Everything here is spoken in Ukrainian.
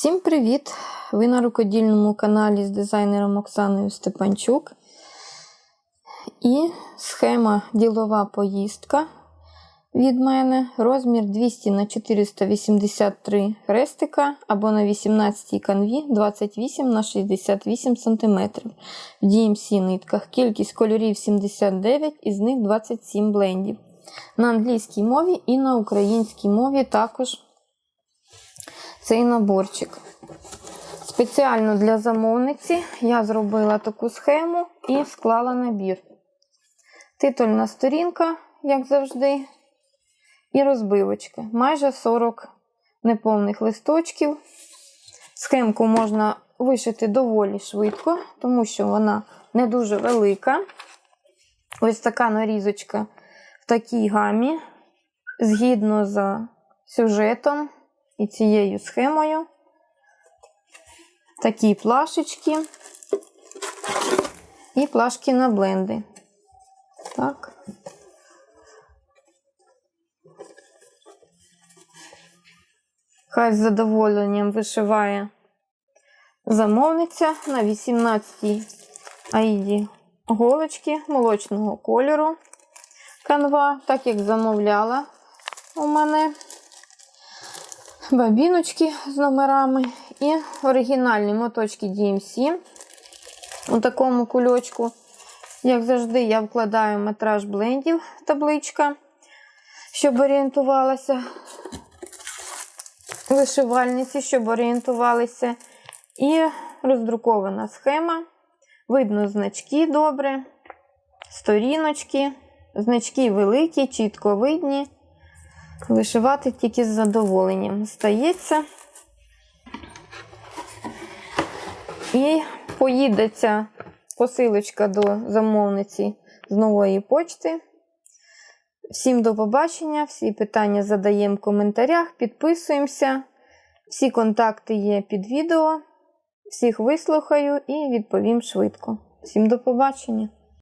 Всім привіт! Ви на рукодільному каналі з дизайнером Оксаною Степанчук. І схема ділова поїздка від мене. Розмір 200 на 483 хрестика або на 18 канві 28 на 68 см. В DMC нитках кількість кольорів 79, із них 27 блендів. На англійській мові і на українській мові також цей наборчик. Спеціально для замовниці я зробила таку схему і склала набір. Титульна сторінка, як завжди, і розбивочки. Майже 40 неповних листочків. Схемку можна вишити доволі швидко, тому що вона не дуже велика. Ось така нарізочка в такій гамі, згідно з сюжетом і цією схемою. Такі плашечки і плашки на бленди. Так. Хай з задоволенням вишиває замовниця на 18-й аїді голочки молочного кольору канва, так як замовляла у мене бабіночки з номерами і оригінальні моточки DMC у такому кульочку. Як завжди, я вкладаю метраж блендів табличка, щоб орієнтувалася вишивальниці, щоб орієнтувалися. І роздрукована схема. Видно значки добре, сторіночки, значки великі, чітко видні. Вишивати тільки з задоволенням стається. І поїде ця посилочка до замовниці з нової почти. Всім до побачення, всі питання задаємо в коментарях, підписуємося. Всі контакти є під відео. Всіх вислухаю і відповім швидко. Всім до побачення!